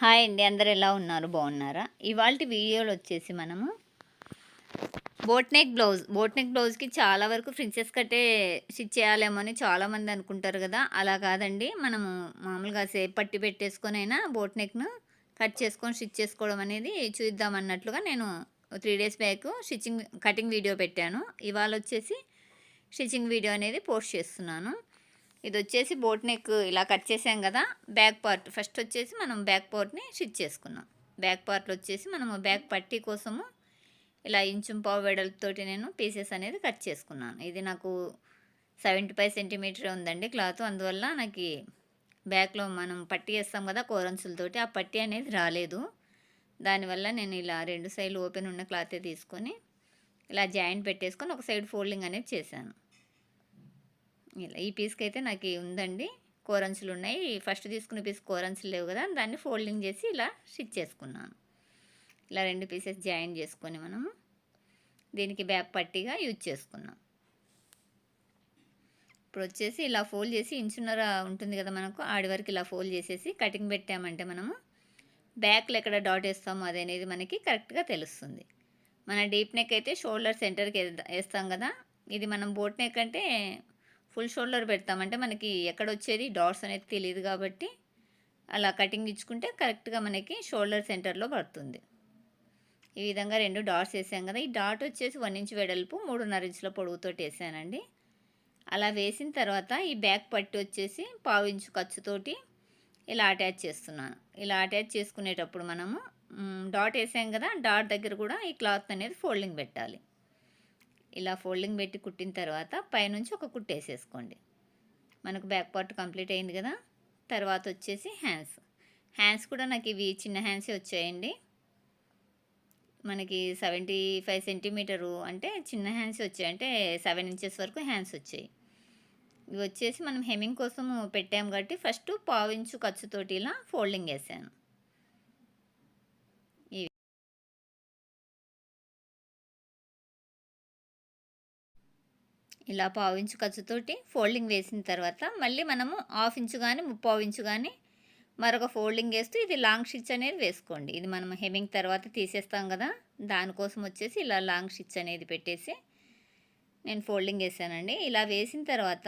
Hi అండి అందరు ఎలా ఉన్నారు? బాగున్నారా? ఇవాళ వీడియోలో వచ్చేసి మనము boat neck blouse. Boat neck బ్లౌజ్కి చాలా వరకు ప్రిన్సెస్ కట్టే స్టిచ్ చేయాలేమో అని చాలామంది అనుకుంటారు కదా. అలా కాదండి. మనము మామూలుగా సేపు పట్టి పెట్టేసుకొని అయినా బోట్ నెక్ను కట్ చేసుకొని స్టిచ్ చేసుకోవడం అనేది చూద్దాం అన్నట్లుగా నేను three days back stitching cutting video పెట్టాను. ఇవాళ వచ్చేసి స్టిచ్చింగ్ వీడియో అనేది పోస్ట్ చేస్తున్నాను. ఇది వచ్చేసి బోట్ నెక్ ఇలా కట్ చేసాం కదా బ్యాక్ పార్ట్. ఫస్ట్ వచ్చేసి మనం బ్యాక్ పార్ట్ని స్టిచ్ చేసుకున్నాం బ్యాక్ పార్ట్లో వచ్చేసి మనము బ్యాక్ పట్టీ కోసము ఇలా ఇంచుం పావు వెడల్పుతోటి నేను పీసెస్ అనేది కట్ చేసుకున్నాను. ఇది నాకు సెవెంటీ ఫైవ్ సెంటీమీటర్ ఉందండి క్లాత్. అందువల్ల నాకు బ్యాక్లో మనం పట్టీ వేస్తాం కదా కోరంచులతోటి ఆ పట్టీ అనేది రాలేదు. దానివల్ల నేను ఇలా రెండు సైడ్లు ఓపెన్ ఉన్న క్లాతే తీసుకొని ఇలా జాయింట్ పెట్టేసుకొని ఒక సైడ్ ఫోల్డింగ్ అనేది చేశాను. ఇలా ఈ పీస్కి అయితే నాకు ఉందండి. కోరంచులు ఉన్నాయి ఫస్ట్ తీసుకున్న పీస్ కోరంచులు లేవు కదా దాన్ని ఫోల్డింగ్ చేసి ఇలా స్టిచ్ చేసుకున్నాను. ఇలా రెండు పీసెస్ జాయిన్ చేసుకొని మనము దీనికి బ్యాక్ పట్టిగా యూజ్ చేసుకున్నాం. ఇప్పుడు వచ్చేసి ఇలా ఫోల్డ్ చేసి ఇంచున్నర ఉంటుంది కదా మనకు ఆడి వరకు ఇలా ఫోల్డ్ చేసేసి కటింగ్ పెట్టామంటే మనము బ్యాక్లో ఎక్కడ డాట్ వేస్తామో అది అనేది మనకి కరెక్ట్గా తెలుస్తుంది. మన డీప్ నెక్ అయితే షోల్డర్ సెంటర్కి వేస్తాం కదా ఇది మనం బోట్ నెక్ అంటే ఫుల్ షోల్డర్ పెడతామంటే మనకి ఎక్కడ వచ్చేది డాట్స్ అనేది తెలియదు కాబట్టి అలా కటింగ్ ఇచ్చుకుంటే కరెక్ట్గా మనకి షోల్డర్ సెంటర్లో పడుతుంది. ఈ విధంగా రెండు డాట్స్ వేసాం కదా. ఈ డాట్ వచ్చేసి వన్ ఇంచ్ వెడల్పు మూడున్నర ఇంచుల పొడవుతోటి వేసానండి. అలా వేసిన తర్వాత ఈ బ్యాక్ పట్టి వచ్చేసి పావు ఇంచు ఖర్చుతోటి ఇలా అటాచ్ చేస్తున్నాను. ఇలా అటాచ్ చేసుకునేటప్పుడు మనము డాట్ వేసాం కదా. డాట్ దగ్గర కూడా ఈ క్లాత్ అనేది ఫోల్డింగ్ పెట్టాలి. ఇలా ఫోల్డింగ్ పెట్టి కుట్టిన తర్వాత పైనుంచి ఒక కుట్టు వేసేసుకోండి. మనకు బ్యాక్ పార్ట్ కంప్లీట్ అయింది కదా? తర్వాత వచ్చేసి హ్యాండ్స్. హ్యాండ్స్ కూడా నాకు ఇవి చిన్న హ్యాండ్సే వచ్చాయండి. మనకి సెవెంటీ ఫైవ్ సెంటీమీటరు అంటే చిన్న హ్యాండ్స్ వచ్చాయి. అంటే సెవెన్ ఇంచెస్ వరకు హ్యాండ్స్ వచ్చాయి. ఇవి వచ్చేసి మనం హెమ్మింగ్ కోసం పెట్టాము కాబట్టి ఫస్ట్ పావు ఇంచు ఖర్చుతోటి ఇలా ఫోల్డింగ్ వేసాను. ఇలా పావు ఇంచు ఖర్చుతోటి ఫోల్డింగ్ వేసిన తర్వాత మళ్ళీ మనము హాఫ్ ఇంచు కానీ ముప్పావు ఇంచు కానీ మరొక ఫోల్డింగ్ వేస్తూ ఇది లాంగ్ స్టిచ్ అనేది వేసుకోండి. ఇది మనం హెమింగ్ తర్వాత తీసేస్తాం కదా దానికోసం వచ్చేసి ఇలా లాంగ్ స్టిచ్ అనేది పెట్టేసి నేను ఫోల్డింగ్ వేసానండి. ఇలా వేసిన తర్వాత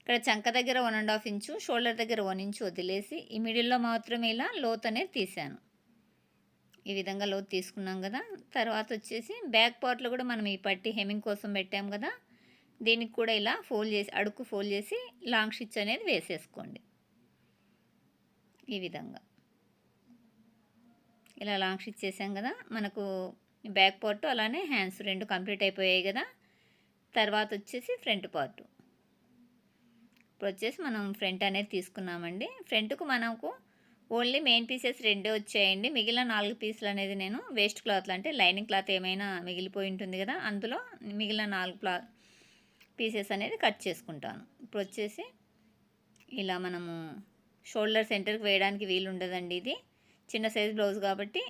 ఇక్కడ చంక దగ్గర one and half inch shoulder దగ్గర వన్ ఇంచు వదిలేసి ఈ మిడిల్లో మాత్రమే ఇలా లోత్ అనేది తీసాను. ఈ విధంగా లోతు తీసుకున్నాం కదా తర్వాత వచ్చేసి బ్యాక్ పార్ట్లో కూడా మనం ఈ పట్టి హెమింగ్ కోసం పెట్టాం కదా దీనికి కూడా ఇలా ఫోల్డ్ చేసి అడుక్కు ఫోల్డ్ చేసి లాంగ్ స్టిచ్ అనేది వేసేసుకోండి. ఈ విధంగా. ఇలా లాంగ్ స్టిచ్ చేసాం కదా మనకు బ్యాక్ పార్ట్ అలానే హ్యాండ్స్ రెండు కంప్లీట్ అయిపోయాయి కదా తర్వాత వచ్చేసి ఫ్రంట్ పార్ట్. ఇప్పుడు వచ్చేసి మనం ఫ్రంట్ అనేది తీసుకున్నామండి. ఫ్రంట్కు మనకు ఓన్లీ మెయిన్ పీసెస్ రెండే వచ్చాయండి. మిగిలిన నాలుగు పీసులు అనేది నేను వేస్ట్ క్లాత్లు అంటే లైనింగ్ క్లాత్ ఏమైనా మిగిలిపోయి ఉంటుంది కదా అందులో మిగిలిన నాలుగు క్లాత్ పీసెస్ అనేది కట్ చేసుకుంటాను. ఇప్పుడు వచ్చేసి ఇలా మనము షోల్డర్ సెంటర్కి వేయడానికి వీలు ఉండదండి ఇది. చిన్న సైజ్ బ్లౌజ్ కాబట్టి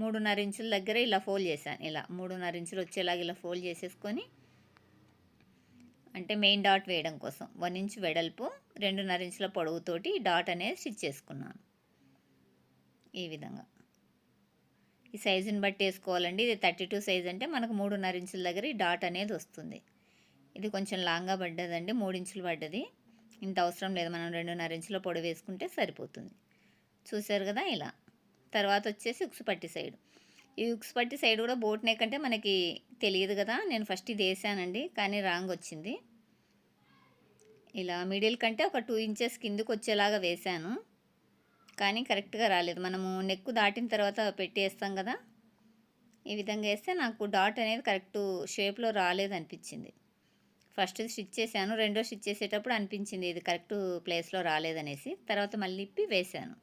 మూడున్నర ఇంచుల దగ్గర ఇలా ఫోల్డ్ చేశాను. ఇలా మూడున్నర ఇంచులు వచ్చేలాగా ఇలా ఫోల్డ్ చేసేసుకొని అంటే మెయిన్ డాట్ వేయడం కోసం వన్ ఇంచ్ వెడల్పు రెండున్నర ఇంచుల పొడవుతోటి డాట్ అనేది స్టిచ్ చేసుకున్నాను. ఈ విధంగా. ఈ సైజుని బట్టి వేసుకోవాలండి. ఇది థర్టీ టూ సైజ్ అంటే మనకు మూడున్నర ఇంచుల దగ్గర ఈ డాట్ అనేది వస్తుంది. ఇది కొంచెం లాంగ్గా పడ్డదండి మూడించులు పడ్డది. ఇంత అవసరం లేదు మనం రెండున్నర ఇంచుల పొడి వేసుకుంటే సరిపోతుంది. చూసారు కదా ఇలా. తర్వాత వచ్చేసి ఉక్సు పట్టి సైడ్. ఈ ఉక్సు పట్టి సైడ్ కూడా బోట్ నెక్ అంటే మనకి తెలియదు కదా నేను ఫస్ట్ ఇది వేసానండి కానీ రాంగ్ వచ్చింది. ఇలా మిడిల్ కంటే ఒక టూ ఇంచెస్ కిందకు వచ్చేలాగా వేశాను కానీ కరెక్ట్గా రాలేదు. మనము నెక్ దాటిన తర్వాత పెట్టేస్తాం కదా. ఈ విధంగా వేస్తే నాకు డాట్ అనేది కరెక్ట్ షేప్లో రాలేదనిపించింది. ఫస్ట్ స్టిచ్ చేశాను రెండో స్టిచ్ చేసేటప్పుడు అనిపించింది ఇది కరెక్ట్ ప్లేస్లో రాలేదనేసి. తర్వాత మళ్ళీ ఇప్పి వేశాను.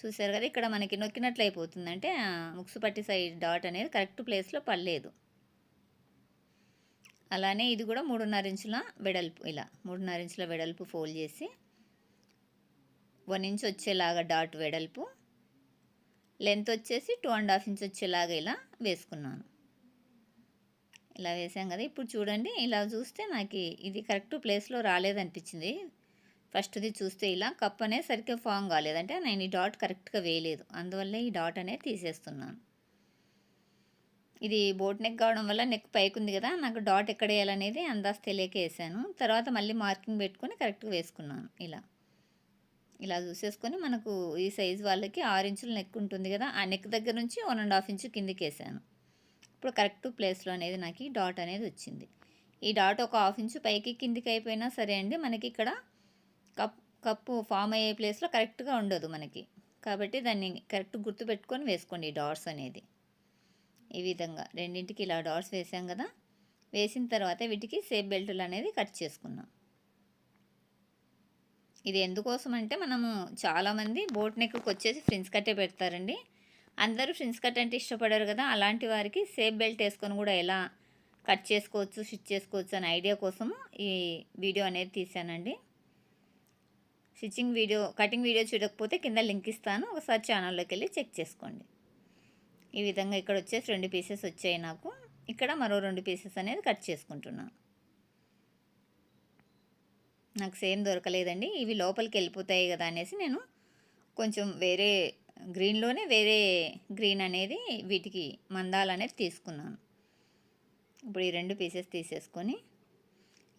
చూసారు కదా ఇక్కడ మనకి నొక్కినట్లు అయిపోతుందంటే ముక్సు పట్టి సైడ్ డాట్ అనేది కరెక్ట్ ప్లేస్లో పడలేదు. అలానే ఇది కూడా మూడున్నర ఇంచుల వెడల్పు ఇలా మూడున్నర ఇంచుల వెడల్పు ఫోల్డ్ చేసి వన్ ఇంచ్ వచ్చేలాగా డాట్ వెడల్పు లెంత్ వచ్చేసి టూ అండ్ హాఫ్ ఇంచ్ వచ్చేలాగా ఇలా వేసుకున్నాను. ఇలా వేసాం కదా. ఇప్పుడు చూడండి ఇలా చూస్తే నాకు ఇది కరెక్ట్ ప్లేస్లో రాలేదనిపించింది. ఫస్ట్ది చూస్తే ఇలా కప్ అనేది సరిగ్గా ఫామ్ కాలేదంటే నేను ఈ డాట్ కరెక్ట్గా వేయలేదు. అందువల్ల ఈ డాట్ అనేది తీసేస్తున్నాను. ఇది బోట్ నెక్ కావడం వల్ల నెక్ పైకి ఉంది కదా. నాకు డాట్ ఎక్కడ వేయాలనేది అందాజ తెలియక వేసాను. తర్వాత మళ్ళీ మార్కింగ్ పెట్టుకొని కరెక్ట్గా వేసుకున్నాను. ఇలా. ఇలా చూసేసుకొని మనకు ఈ సైజ్ వాళ్ళకి ఆరు ఇంచులు నెక్ ఉంటుంది కదా. ఆ నెక్ దగ్గర నుంచి వన్ అండ్ హాఫ్ ఇంచు కిందికి వేసాను. ఇప్పుడు కరెక్ట్ ప్లేస్లో అనేది నాకు ఈ డాట్ అనేది వచ్చింది. ఈ డాట్ ఒక హాఫ్ ఇంచు పైకి కిందికి అయిపోయినా సరే అండి మనకి ఇక్కడ కప్ కప్పు ఫామ్ అయ్యే ప్లేస్లో కరెక్ట్గా ఉండదు మనకి. కాబట్టి దాన్ని కరెక్ట్ గుర్తుపెట్టుకొని వేసుకోండి ఈ డాట్స్ అనేది. ఈ విధంగా రెండింటికి ఇలా డాట్స్ వేసాం కదా. వేసిన తర్వాత వీటికి సేఫ్ బెల్టులు అనేది కట్ చేసుకున్నాం. ఇది ఎందుకోసం అంటే మనము చాలామంది బోట్ నెక్కి వచ్చేసి ఫ్రిన్స్ కట్టే పెడతారండి. అందరూ ఫ్రిన్స్ కట్ అంటే ఇష్టపడరు కదా అలాంటి వారికి సేఫ్ బెల్ట్ వేసుకొని కూడా ఎలా కట్ చేసుకోవచ్చు స్టిచ్ చేసుకోవచ్చు అనే ఐడియా కోసము ఈ వీడియో అనేది తీసానండి స్టిచ్చింగ్ వీడియో కటింగ్ వీడియో చూడకపోతే కింద లింక్ ఇస్తాను ఒకసారి ఛానల్లోకి వెళ్ళి చెక్ చేసుకోండి. ఈ విధంగా ఇక్కడ వచ్చేసి రెండు పీసెస్ వచ్చాయి నాకు. ఇక్కడ మరో రెండు పీసెస్ అనేది కట్ చేసుకుంటున్నాను నాకు సేమ్ దొరకలేదండి ఇవి లోపలికి వెళ్ళిపోతాయి కదా అనేసి నేను కొంచెం వేరే గ్రీన్లోనే వేరే గ్రీన్ అనేది వీటికి మందాలు అనేది తీసుకున్నాను. ఇప్పుడు ఈ రెండు పీసెస్ తీసేసుకొని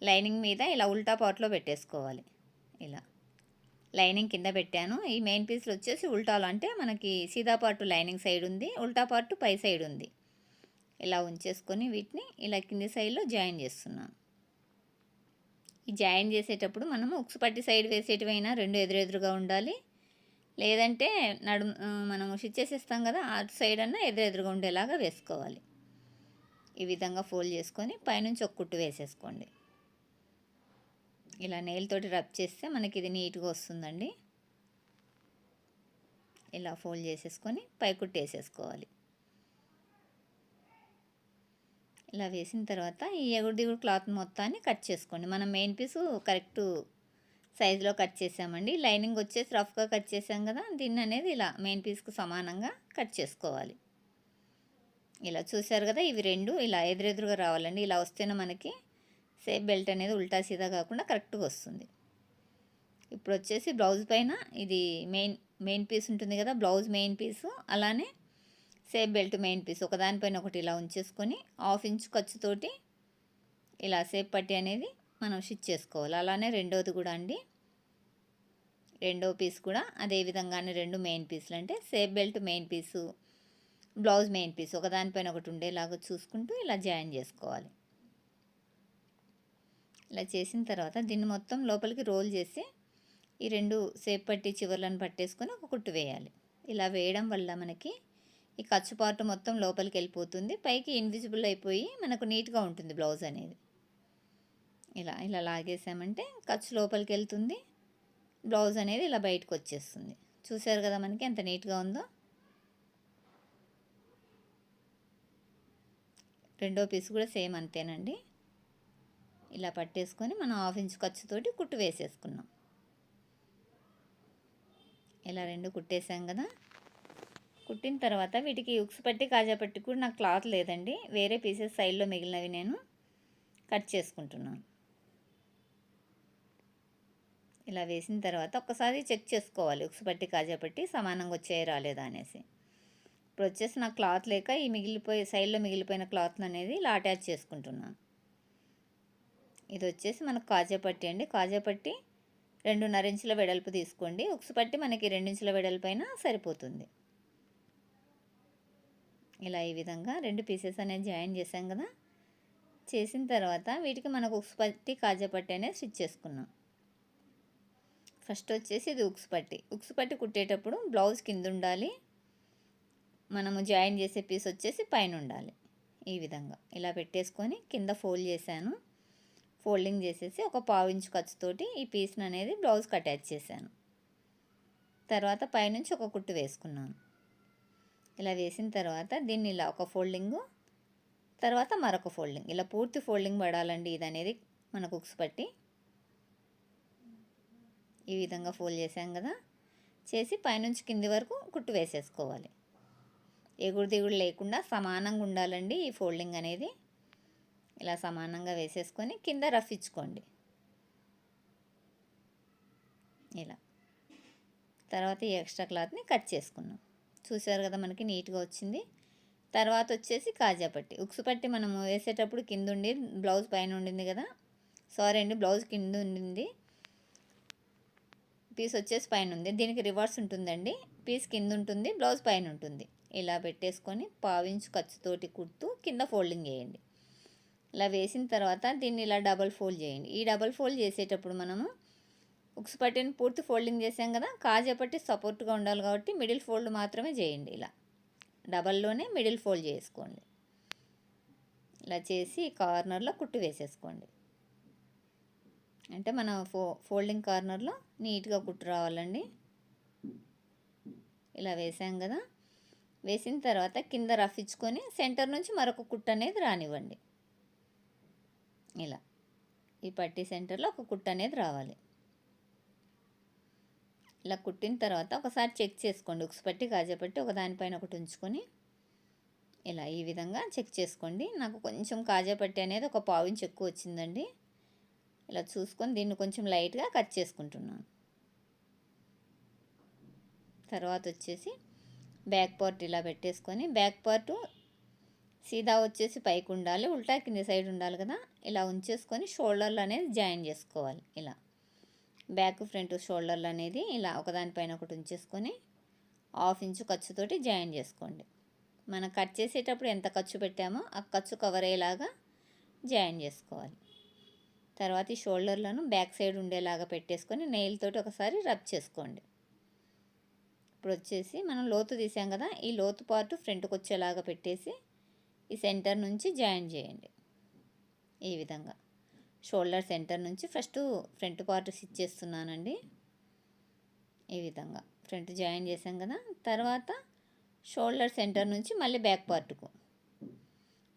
లైనింగ్ మీద ఇలా ఉల్టా పాట్లో పెట్టేసుకోవాలి. ఇలా లైనింగ్ కింద పెట్టాను. ఈ మెయిన్ పీస్లు వచ్చేసి ఉల్టాలు. అంటే మనకి సీదాపార్టు లైనింగ్ సైడ్ ఉంది ఉల్టా పార్టు పై సైడ్ ఉంది. ఇలా ఉంచేసుకొని వీటిని ఇలా కింది సైడ్లో జాయిన్ చేస్తున్నాను. ఈ జాయిన్ చేసేటప్పుడు మనము ఉక్స్ పట్టి సైడ్ వేసేటివైనా రెండు ఎదురెదురుగా ఉండాలి. లేదంటే నడు మనం స్టిచ్ చేసేస్తాం కదా అటు సైడ్ అన్నా ఎదురెదురుగా ఉండేలాగా వేసుకోవాలి. ఈ విధంగా ఫోల్డ్ చేసుకొని పైనుంచి ఒక కుట్టు వేసేసుకోండి. ఇలా నెయిల్తోటి రబ్ చేస్తే మనకి ఇది నీట్గా వస్తుందండి. ఇలా ఫోల్డ్ చేసేసుకొని పై కుట్టు వేసేసుకోవాలి. ఇలా వేసిన తర్వాత ఈ ఎగుడు దిగుడు క్లాత్ మొత్తాన్ని కట్ చేసుకోండి. మనం మెయిన్ పీసు కరెక్ట్ సైజులో కట్ చేసామండి. లైనింగ్ వచ్చేసి రఫ్గా కట్ చేసాం కదా దీన్ని అనేది ఇలా మెయిన్ పీస్కి సమానంగా కట్ చేసుకోవాలి. ఇలా చూసారు కదా ఇవి రెండు ఇలా ఎదురెదురుగా రావాలండి. ఇలా వస్తేనే మనకి సేఫ్ బెల్ట్ అనేది ఉల్టా సీదా కాకుండా కరెక్ట్గా వస్తుంది. ఇప్పుడు వచ్చేసి బ్లౌజ్ పైన ఇది మెయిన్ మెయిన్ పీస్ ఉంటుంది కదా బ్లౌజ్ మెయిన్ పీసు అలానే సేఫ్ బెల్ట్ మెయిన్ పీస్. ఒకదానిపైన ఒకటి ఇలా ఉంచేసుకొని హాఫ్ ఇంచ్ ఖర్చుతోటి ఇలా సేఫ్ పట్టి అనేది మనం స్టిచ్ చేసుకోవాలి. అలానే రెండోది కూడా అండి. రెండో పీస్ కూడా అదే విధంగానే రెండు మెయిన్ పీసులు. అంటే safe belt main piece blouse main piece ఒకదానిపైన ఒకటి ఉండేలాగా చూసుకుంటూ ఇలా జాయిన్ చేసుకోవాలి. ఇలా చేసిన తర్వాత దీన్ని మొత్తం లోపలికి రోల్ చేసి ఈ రెండు సేప్ పట్టి చివర్లను పట్టేసుకొని ఒక కుట్టు వేయాలి. ఇలా వేయడం వల్ల మనకి ఈ ఖర్చు పార్ట్ మొత్తం లోపలికి వెళ్ళిపోతుంది. పైకి ఇన్విజిబుల్ అయిపోయి మనకు నీట్గా ఉంటుంది బ్లౌజ్ అనేది. ఇలా ఇలా లాగేసామంటే ఖర్చు లోపలికి వెళ్తుంది బ్లౌజ్ అనేది ఇలా బయటకు వచ్చేస్తుంది చూసారు కదా మనకి ఎంత నీట్గా ఉందో? రెండో పీస్ కూడా సేమ్ అంతేనండి. ఇలా పట్టేసుకొని మనం హాఫ్ ఇంచ్ ఖర్చుతోటి కుట్టు వేసేసుకున్నాం. ఇలా రెండు కుట్టేసాం కదా. కుట్టిన తర్వాత వీటికి ఉక్స్ పట్టి కాజా పట్టి కూడా నాకు క్లాత్ లేదండి. వేరే పీసెస్ సైడ్లో మిగిలినవి నేను కట్ చేసుకుంటున్నాను. ఇలా వేసిన తర్వాత ఒక్కసారి చెక్ చేసుకోవాలి. ఉక్సుపట్టి పట్టి కాజా పట్టి సమానంగా వచ్చాయి రాలేదా అనేసి. ఇప్పుడు వచ్చేసి నాకు క్లాత్ లేక ఈ మిగిలిపోయి సైడ్లో మిగిలిపోయిన క్లాత్ అనేది ఇలా అటాచ్ చేసుకుంటున్నాను ఇది వచ్చేసి మనకు కాజా పట్టి అండి. కాజా పట్టి రెండున్నర ఇంచుల వెడల్పు తీసుకోండి. ఉక్సు పట్టి మనకి రెండించుల వెడల్పు అయినా సరిపోతుంది. ఇలా ఈ విధంగా రెండు పీసెస్ అనేది జాయిన్ చేసాం కదా. చేసిన తర్వాత వీటికి మనకు ఉక్సు పట్టి కాజా పట్టి అనేది స్టిచ్ చేసుకున్నాం. ఫస్ట్ వచ్చేసి ఇది ఉక్స్ పట్టి. ఉక్స్ పట్టి కుట్టేటప్పుడు బ్లౌజ్ కింద ఉండాలి. మనము జాయిన్ చేసే పీస్ వచ్చేసి పైన ఉండాలి. ఈ విధంగా ఇలా పెట్టేసుకొని కింద ఫోల్డ్ చేశాను. ఫోల్డింగ్ చేసేసి ఒక పావు ఇంచు ఖర్చుతోటి ఈ పీస్ని అనేది బ్లౌజ్కి అటాచ్ చేశాను. తర్వాత పైనుంచి ఒక కుట్టు వేసుకున్నాను. ఇలా వేసిన తర్వాత దీన్ని ఇలా ఒక ఫోల్డింగు తర్వాత మరొక ఫోల్డింగ్. ఇలా పూర్తి ఫోల్డింగ్ పడాలండి ఇది అనేది మనకు ఉక్స్ పట్టి. ఈ విధంగా ఫోల్డ్ చేసాం కదా. చేసి పైనుంచి కింది వరకు కుట్టు వేసేసుకోవాలి. ఎగుడు దిగుడు లేకుండా సమానంగా ఉండాలండి ఈ ఫోల్డింగ్ అనేది. ఇలా సమానంగా వేసేసుకొని కింద రఫ్ ఇచ్చుకోండి. ఇలా. తర్వాత ఈ ఎక్స్ట్రా క్లాత్ని కట్ చేసుకున్నాం. చూసారు కదా మనకి నీట్గా వచ్చింది. తర్వాత వచ్చేసి కాజా పట్టి. ఉక్సు పట్టి మనం వేసేటప్పుడు కింద ఉండి బ్లౌజ్ పైన ఉండింది కదా. సారీ అండి బ్లౌజ్ కింద ఉండింది. పీస్ వచ్చేసి పైన ఉంది. దీనికి రివర్స్ ఉంటుందండి. పీస్ కింద ఉంటుంది బ్లౌజ్ పైన ఉంటుంది. ఇలా పెట్టేసుకొని పావించు ఖర్చుతోటి కుడుతూ కింద ఫోల్డింగ్ చేయండి. ఇలా వేసిన తర్వాత దీన్ని ఇలా డబల్ ఫోల్డ్ చేయండి. ఈ డబల్ ఫోల్డ్ చేసేటప్పుడు మనము ఉక్స్ పట్టిని పూర్తి ఫోల్డింగ్ చేసాం కదా కాజా పట్టి సపోర్ట్గా ఉండాలి కాబట్టి మిడిల్ ఫోల్డ్ మాత్రమే చేయండి ఇలా. డబల్లోనే మిడిల్ ఫోల్డ్ చేసుకోండి. ఇలా చేసి కార్నర్లో కుట్టు వేసేసుకోండి. అంటే మన ఫో ఫోల్డింగ్ కార్నర్లో నీట్గా కుట్టు రావాలండి. ఇలా వేసాం కదా. వేసిన తర్వాత కింద రఫ్ ఇచ్చుకొని సెంటర్ నుంచి మరొక కుట్టు అనేది రానివ్వండి. ఇలా. ఈ పట్టి సెంటర్లో ఒక కుట్టు అనేది రావాలి. ఇలా కుట్టిన తర్వాత ఒకసారి చెక్ చేసుకోండి. ఉక్స్ పట్టి కాజాపట్టి ఒక దానిపైన ఒకటి ఉంచుకొని ఇలా ఈ విధంగా చెక్ చేసుకోండి. నాకు కొంచెం కాజాపట్టి అనేది ఒక పావు ఇంచ్ ఎక్కువ వచ్చిందండి. ఇలా చూసుకొని దీన్ని కొంచెం లైట్గా కట్ చేసుకుంటున్నాను. తర్వాత వచ్చేసి బ్యాక్ పార్ట్ ఇలా పెట్టేసుకొని బ్యాక్ పార్ట్ సీదా వచ్చేసి పైకి ఉండాలి ఉల్టా కింది సైడ్ ఉండాలి కదా ఇలా ఉంచేసుకొని షోల్డర్లు అనేది జాయిన్ చేసుకోవాలి ఇలా. బ్యాక్ ఫ్రంట్ షోల్డర్లు అనేది ఇలా ఒకదానిపైన ఒకటి ఉంచేసుకొని హాఫ్ ఇంచు ఖర్చుతోటి జాయిన్ చేసుకోండి. మనం కట్ చేసేటప్పుడు ఎంత ఖర్చు పెట్టామో ఆ ఖర్చు కవర్ అయ్యేలాగా జాయిన్ చేసుకోవాలి. తర్వాత ఈ షోల్డర్లను బ్యాక్ సైడ్ ఉండేలాగా పెట్టేసుకొని నెయిల్ ఒకసారి రబ్ చేసుకోండి. ఇప్పుడు వచ్చేసి మనం లోతు తీసాం కదా ఈ లోతు పార్ట్ ఫ్రంట్కి వచ్చేలాగా పెట్టేసి ఈ సెంటర్ నుంచి జాయిన్ చేయండి. ఈ విధంగా. షోల్డర్ సెంటర్ నుంచి ఫస్ట్ ఫ్రంట్ పార్ట్ స్టిచ్ చేస్తున్నానండి. ఈ విధంగా. ఫ్రంట్ జాయిన్ చేసాం కదా తర్వాత షోల్డర్ సెంటర్ నుంచి మళ్ళీ బ్యాక్ పార్ట్కు.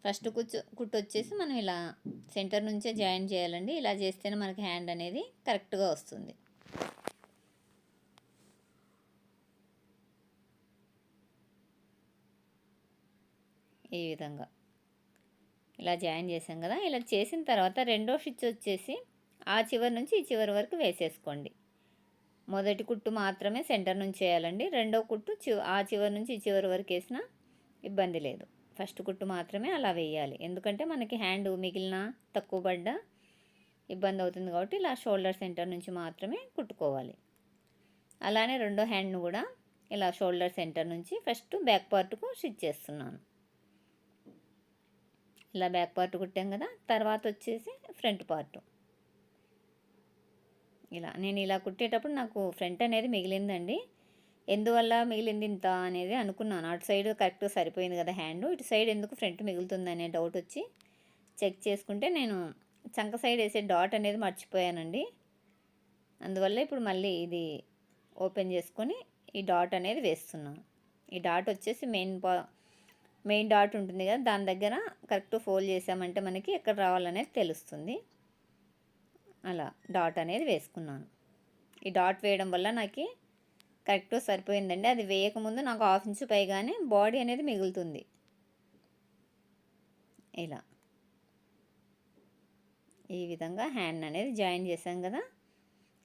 ఫస్ట్ కుచ్చు కుట్టు వచ్చేసి మనం ఇలా సెంటర్ నుంచే జాయిన్ చేయాలండి. ఇలా చేస్తేనే మనకి హ్యాండ్ అనేది కరెక్ట్గా వస్తుంది. ఈ విధంగా. ఇలా జాయిన్ చేసాం కదా. ఇలా చేసిన తర్వాత రెండో స్టిచ్ వచ్చేసి ఆ చివరి నుంచి ఈ చివరి వరకు వేసేసుకోండి. మొదటి కుట్టు మాత్రమే సెంటర్ నుంచి చేయాలండి రెండో కుట్టు ఆ చివరి నుంచి ఈ చివరి వరకు వేసినా ఇబ్బంది లేదు. ఫస్ట్ కుట్టు మాత్రమే అలా వేయాలి. ఎందుకంటే మనకి హ్యాండ్ మిగిలిన తక్కువ పడ్డ ఇబ్బంది అవుతుంది కాబట్టి ఇలా షోల్డర్ సెంటర్ నుంచి మాత్రమే కుట్టుకోవాలి. అలానే రెండో హ్యాండ్ను కూడా ఇలా షోల్డర్ సెంటర్ నుంచి ఫస్ట్ బ్యాక్ పార్ట్కు స్టిచ్ చేస్తున్నాను. ఇలా బ్యాక్ పార్ట్ కుట్టాం కదా తర్వాత వచ్చేసి ఫ్రంట్ పార్ట్. ఇలా నేను ఇలా కుట్టేటప్పుడు నాకు ఫ్రంట్ అనేది మిగిలిందండి. ఎందువల్ల మిగిలింది ఇంత అనేది అనుకున్నాను. అటు సైడ్ కరెక్ట్ సరిపోయింది కదా హ్యాండ్ ఇటు సైడ్ ఎందుకు ఫ్రంట్ మిగులుతుంది అనే డౌట్ వచ్చి చెక్ చేసుకుంటే నేను చంక సైడ్ వేసే డాట్ అనేది మర్చిపోయానండి. అందువల్ల ఇప్పుడు మళ్ళీ ఇది ఓపెన్ చేసుకొని ఈ డాట్ అనేది వేస్తున్నాను. ఈ డాట్ వచ్చేసి మెయిన్ పా మెయిన్ డాట్ ఉంటుంది కదా దాని దగ్గర కరెక్ట్ ఫోల్డ్ చేసామంటే మనకి ఎక్కడ రావాలనేది తెలుస్తుంది. అలా డాట్ అనేది వేసుకున్నాను. ఈ డాట్ వేయడం వల్ల నాకు కరెక్ట్ సరిపోయిందండి. అది వేయకముందు నాకు హాఫ్ ఇంచు పైగానే బాడీ అనేది మిగులుతుంది. ఇలా. ఈ విధంగా హ్యాండ్ అనేది జాయిన్ చేసాం కదా.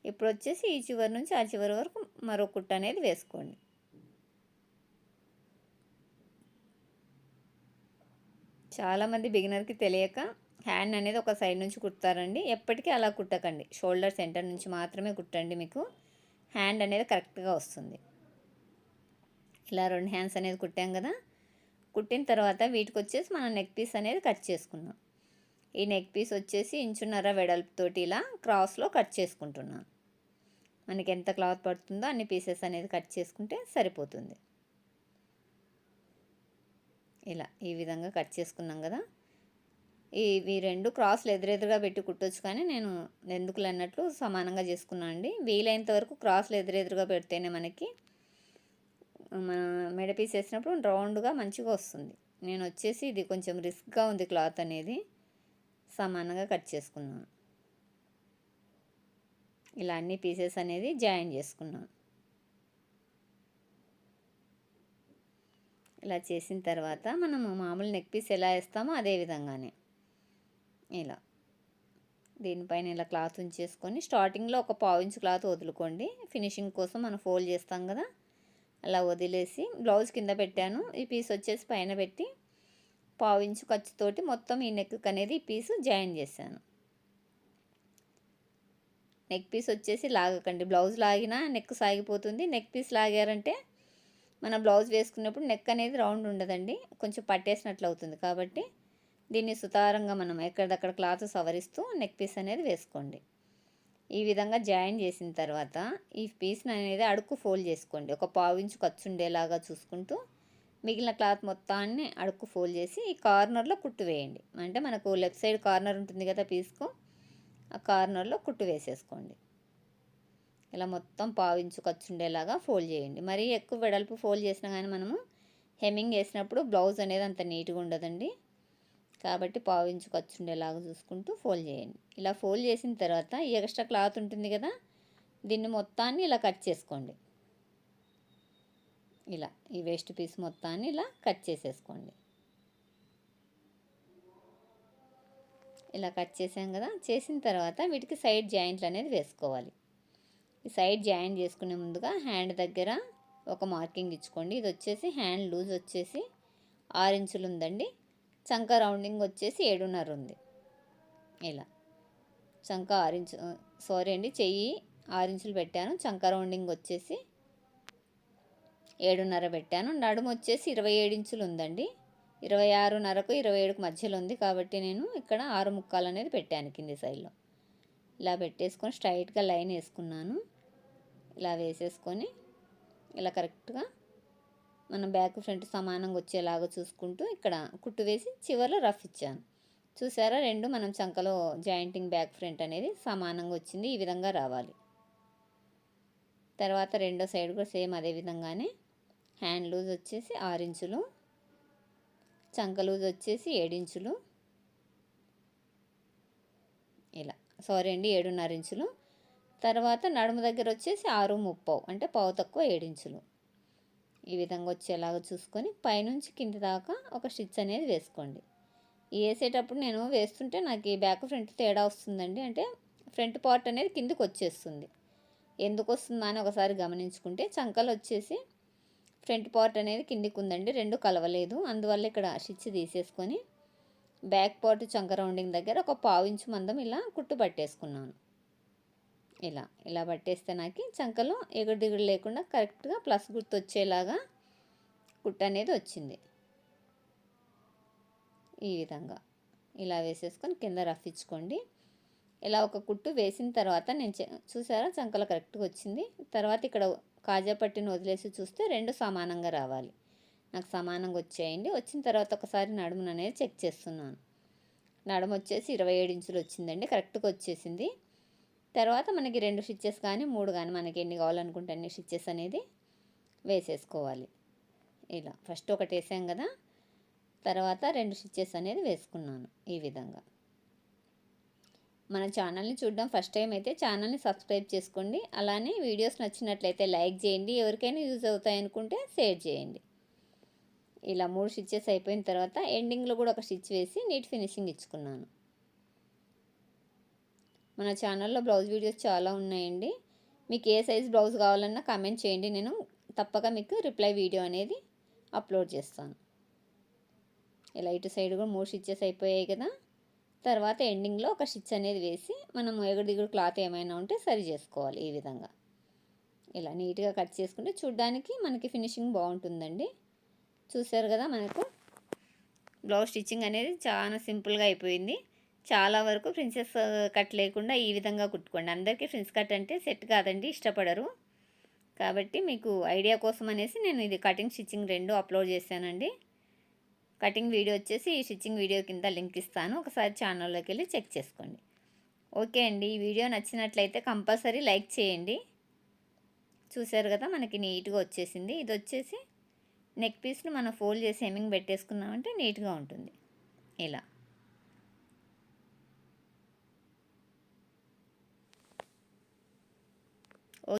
ఇప్పుడు వచ్చేసి ఈ చివరి నుంచి ఆ చివరి వరకు మరో కుట్ట అనేది వేసుకోండి. చాలామంది బిగినర్కి తెలియక హ్యాండ్ అనేది ఒక సైడ్ నుంచి కుడతారండి. ఎప్పటికీ అలా కుట్టకండి. షోల్డర్ సెంటర్ నుంచి మాత్రమే కుట్టండి మీకు. హ్యాండ్ అనేది కరెక్ట్గా వస్తుంది. ఇలా రెండు హ్యాండ్స్ అనేది కుట్టాం కదా కుట్టిన తర్వాత వీటికి వచ్చేసి మనం నెక్ పీస్ అనేది కట్ చేసుకున్నాం ఈ నెక్ పీస్ వచ్చేసి ఇంచున్నర వెడల్పుతోటి ఇలా క్రాస్లో కట్ చేసుకుంటున్నాను మనకి ఎంత క్లాత్ పడుతుందో అన్ని పీసెస్ అనేది కట్ చేసుకుంటే సరిపోతుంది. ఇలా ఈ విధంగా కట్ చేసుకున్నాం కదా ఇవి రెండు క్రాస్లు ఎదురెదురుగా పెట్టి కుట్టొచ్చు కానీ నేను ఎందుకులు అన్నట్లు సమానంగా చేసుకున్నాను అండి. వీలైనంత వరకు క్రాస్లు ఎదురెదురుగా పెడితేనే మనకి మన మెడపీస్ వేసినప్పుడు రౌండ్గా మంచిగా వస్తుంది. నేను వచ్చేసి ఇది కొంచెం రిస్క్గా ఉంది క్లాత్ అనేది. సమానంగా కట్ చేసుకున్నాను. ఇలా అన్ని పీసెస్ అనేది జాయిన్ చేసుకున్నాను. ఇలా చేసిన తర్వాత మనము మామూలు నెక్ పీస్ ఎలా వేస్తామో అదే విధంగానే. ఇలా. దీనిపైన ఇలా క్లాత్ ఉంచేసుకొని స్టార్టింగ్లో ఒక పావు ఇంచు క్లాత్ వదులుకోండి. ఫినిషింగ్ కోసం మనం ఫోల్డ్ చేస్తాం కదా. అలా వదిలేసి బ్లౌజ్ కింద పెట్టాను. ఈ పీస్ వచ్చేసి పైన పెట్టి పావు ఇంచు ఖర్చుతోటి మొత్తం ఈ నెక్ అనేది ఈ పీస్ జాయిన్ చేశాను. నెక్ పీస్ వచ్చేసి లాగకండి. బ్లౌజ్ లాగినా నెక్ సాగిపోతుంది. నెక్ పీస్ లాగారంటే మన బ్లౌజ్ వేసుకున్నప్పుడు నెక్ అనేది రౌండ్ ఉండదండి. కొంచెం పట్టేసినట్లు అవుతుంది కాబట్టి దీన్ని సుతారంగా మనం ఎక్కడిదక్కడ క్లాత్ సవరిస్తూ నెక్ పీస్ అనేది వేసుకోండి. ఈ విధంగా జాయిన్ చేసిన తర్వాత ఈ పీస్ని అనేది అడుక్కు ఫోల్డ్ చేసుకోండి. ఒక పావు ఇంచు ఖర్చు ఉండేలాగా చూసుకుంటూ మిగిలిన క్లాత్ మొత్తాన్ని అడుక్కు ఫోల్డ్ చేసి ఈ కార్నర్లో కుట్టు వేయండి. అంటే మనకు లెఫ్ట్ సైడ్ కార్నర్ ఉంటుంది కదా పీస్కు ఆ కార్నర్లో కుట్టు వేసేసుకోండి. ఇలా మొత్తం పావించు ఖర్చు ఉండేలాగా ఫోల్డ్ చేయండి. మరీ ఎక్కువ వెడల్పు ఫోల్డ్ చేసినా కానీ మనము హెమ్మింగ్ వేసినప్పుడు బ్లౌజ్ అనేది అంత నీట్గా ఉండదండి. కాబట్టి పావించు ఖర్చు ఉండేలాగా చూసుకుంటూ ఫోల్డ్ చేయండి. ఇలా ఫోల్డ్ చేసిన తర్వాత ఈ ఎక్స్ట్రా క్లాత్ ఉంటుంది కదా దీన్ని మొత్తాన్ని ఇలా కట్ చేసుకోండి. ఇలా ఈ వేస్ట్ పీస్ మొత్తాన్ని ఇలా కట్ చేసేసుకోండి. ఇలా కట్ చేసాం కదా చేసిన తర్వాత వీటికి సైడ్ జాయింట్లు అనేది వేసుకోవాలి. ఈ సైడ్ జాయింట్ చేసుకునే ముందుగా హ్యాండ్ దగ్గర ఒక మార్కింగ్ ఇచ్చుకోండి. ఇది వచ్చేసి హ్యాండ్ లూజ్ వచ్చేసి ఆరు ఇంచులు ఉందండి. చంక రౌండింగ్ వచ్చేసి ఏడున్నర ఉంది. ఇలా. చంక ఆరు ఇంచు సారీ అండి చెయ్యి ఆరు ఇంచులు పెట్టాను. చంక రౌండింగ్ వచ్చేసి ఏడున్నర పెట్టాను. నడుము వచ్చేసి ఇరవై ఏడు ఇంచులు ఉందండి. ఇరవై ఆరున్నరకు ఇరవై ఏడుకు మధ్యలో ఉంది కాబట్టి నేను ఇక్కడ ఆరు ముక్కాలు అనేది పెట్టాను కింది సైడ్లో. ఇలా పెట్టేసుకొని స్ట్రైట్గా లైన్ వేసుకున్నాను. ఇలా వేసేసుకొని ఇలా కరెక్ట్గా మన బ్యాక్ ఫ్రంట్ సమానంగా వచ్చేలాగా చూసుకుంటూ ఇక్కడ కుట్టు వేసి చివరిలో రఫ్ ఇచ్చాను. చూసారా? రెండు మనం చంకలో జాయింటింగ్ బ్యాక్ ఫ్రంట్ అనేది సమానంగా వచ్చింది. ఈ విధంగా రావాలి. తర్వాత రెండో సైడ్ కూడా సేమ్ అదే విధంగానే హ్యాండ్ లూజ్ వచ్చేసి ఆరు ఇంచులు చంక లూజ్ వచ్చేసి ఏడించులు ఇలా సారీ అండి ఏడున్నర ఇంచులు. తర్వాత నడుము దగ్గర వచ్చేసి ఆరు ముప్పావు అంటే పావు తక్కువ ఏడించులు ఈ విధంగా వచ్చేలాగా చూసుకొని పైనుంచి కింది దాకా ఒక స్టిచ్ అనేది వేసుకోండి. వేసేటప్పుడు నేను వేస్తుంటే నాకు ఈ బ్యాక్ ఫ్రంట్ తేడా వస్తుందండి. అంటే ఫ్రంట్ పార్ట్ అనేది కిందికి వచ్చేస్తుంది. ఎందుకు వస్తుందా అని ఒకసారి గమనించుకుంటే చంకలు వచ్చేసి ఫ్రంట్ పార్ట్ అనేది కిందికి ఉందండి. రెండు కలవలేదు. అందువల్ల ఇక్కడ స్టిచ్ తీసేసుకొని బ్యాక్ పార్ట్ చంక రౌండింగ్ దగ్గర ఒక పావు ఇంచు మందం ఇలా కుట్టు పట్టేసుకున్నాను. ఇలా ఇలా పట్టేస్తే నాకు చంకలో ఎగుడు దిగుడు లేకుండా కరెక్ట్గా ప్లస్ గుర్తు వచ్చేలాగా కుట్టు అనేది వచ్చింది. ఈ విధంగా. ఇలా వేసేసుకొని కింద రఫ్ ఇచ్చుకోండి. ఇలా ఒక కుట్టు వేసిన తర్వాత నేను చూసారా? చంకలు కరెక్ట్గా వచ్చింది. తర్వాత ఇక్కడ కాజా పట్టిని వదిలేసి చూస్తే రెండు సమానంగా రావాలి. నాకు సమానంగా వచ్చేయండి. వచ్చిన తర్వాత ఒకసారి నడుమును అనేది చెక్ చేస్తున్నాను. నడుము వచ్చేసి ఇరవై ఏడు ఇంచులు వచ్చిందండి. కరెక్ట్గా వచ్చేసింది. తర్వాత మనకి రెండు స్టిచ్చెస్ కానీ మూడు కానీ మనకి ఎన్ని కావాలనుకుంటే అన్ని స్టిచ్చెస్ అనేది వేసేసుకోవాలి. ఇలా ఫస్ట్ ఒకటి వేసాం కదా తర్వాత రెండు స్టిచ్చెస్ అనేది వేసుకున్నాను ఈ విధంగా. మన ఛానల్ని చూడడం ఫస్ట్ టైం అయితే ఛానల్ని సబ్స్క్రైబ్ చేసుకోండి. అలానే వీడియోస్ నచ్చినట్లయితే లైక్ చేయండి. ఎవరికైనా యూజ్ అవుతాయి అనుకుంటే షేర్ చేయండి. ఇలా మూడు స్టిచ్చెస్ అయిపోయిన తర్వాత ఎండింగ్లో కూడా ఒక స్టిచ్ వేసి నీట్ ఫినిషింగ్ ఇచ్చుకున్నాను. మన ఛానల్లో బ్లౌజ్ వీడియోస్ చాలా ఉన్నాయండి. మీకు ఏ సైజ్ బ్లౌజ్ కావాలన్నా కామెంట్ చేయండి. నేను తప్పక మీకు రిప్లై వీడియో అనేది అప్లోడ్ చేస్తాను. ఇలా ఇటు సైడ్ కూడా మూడు స్టిచ్చెస్ అయిపోయాయి కదా. తర్వాత ఎండింగ్లో ఒక స్టిచ్ అనేది వేసి మనం ఎగుడు దిగుడు క్లాత్ ఏమైనా ఉంటే సరి చేసుకోవాలి ఈ విధంగా. ఇలా నీట్గా కట్ చేసుకుంటే చూడ్డానికి మనకి ఫినిషింగ్ బాగుంటుందండి. చూసారు కదా మనకు బ్లౌజ్ స్టిచ్చింగ్ అనేది చాలా సింపుల్గా అయిపోయింది. చాలా వరకు ప్రిన్సెస్ కట్ లేకుండా ఈ విధంగా కుట్టుకోండి. అందరికీ ప్రిన్స్ కట్ అంటే సెట్ కాదండి ఇష్టపడరు. కాబట్టి మీకు ఐడియా కోసం అనేసి నేను ఇది కటింగ్ స్టిచ్చింగ్ రెండు అప్లోడ్ చేశానండి. కటింగ్ వీడియో వచ్చేసి ఈ స్టిచ్చింగ్ వీడియో కింద లింక్ ఇస్తాను. ఒకసారి ఛానల్లోకి వెళ్ళి చెక్ చేసుకోండి. ఓకే అండి ఈ వీడియో నచ్చినట్లయితే కంపల్సరీ లైక్ చేయండి. చూసారు కదా మనకి నీట్గా వచ్చేసింది. ఇది వచ్చేసి నెక్ పీస్ను మనం ఫోల్డ్ చేసి హెమ్మింగ్ పెట్టేసుకున్నామంటే నీట్గా ఉంటుంది. ఇలా.